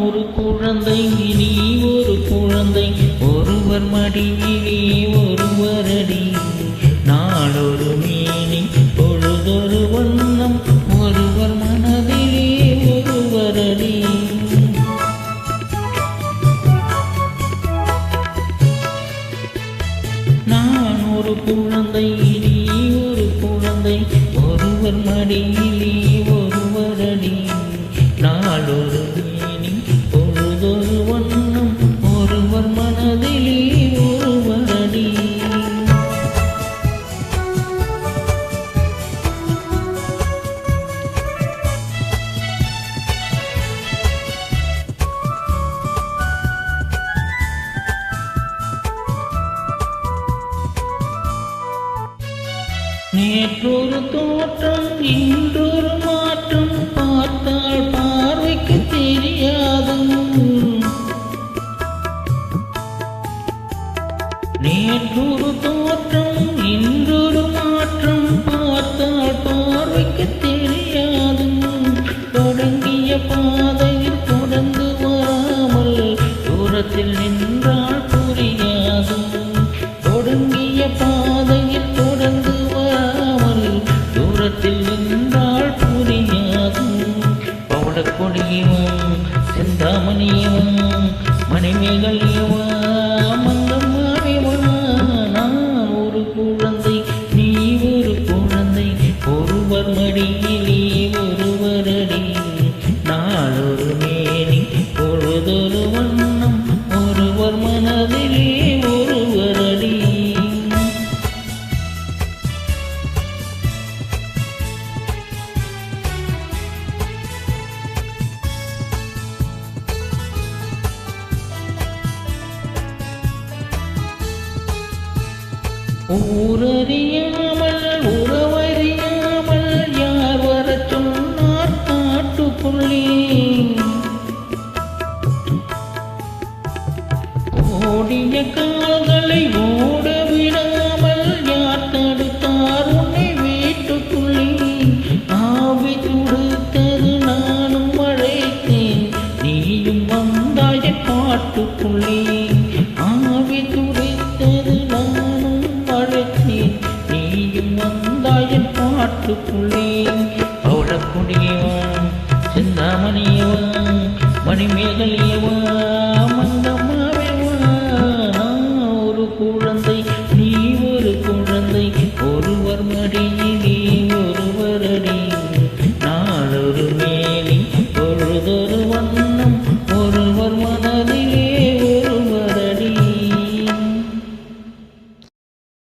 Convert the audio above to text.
ஒரு குழந்தை நீ ஒரு குழந்தை. ஒருவர் மடியிலே அடி. நாளொரு மீனி பொழுதொரு வண்ணம். ஒருவர் மனதிலே ஒருவர் அடி. நான் ஒரு குழந்தை நீ ஒரு குழந்தை. ஒருவர் மடியிலே நேற்றொரு தோற்றம் இன்றொரு மாற்றம் பார்த்தால் பார்வைக்கு தெரியாது நேற்றொரு தோற்றம் இன்றொரு மாற்றம் பார்த்தால் பார்வைக்கு தெரியாது தொடங்கிய பாதையில் தொடர்ந்து வராமல் தூரத்தில் நின்றால் புரியாது தொடங்கிய பாதையில் ஒருவர் மடியிலே ஒருவரடி நாளொரு மேனி பொழுதொரு வண்ணம் ஒருவர் மனதிலே ஒருவரடி ஊரறியாமல் ஊர் ஓடிய கால்களை ஓட விடாமல் யார் தடுத்தார் உன்னை வீட்டுக்குள்ளே? ஆவி துடுத்தது நானும் அழைத்தேன். நீயும் வந்தாய பாட்டுக்குள்ளே ஆவி துடுத்தது நானும் அழைத்தேன். நீயும் வந்தாய பாட்டுக்குள்ளே பௌடக்குடியவன் சிந்தாமணியவன் மணிமேகலியவன்.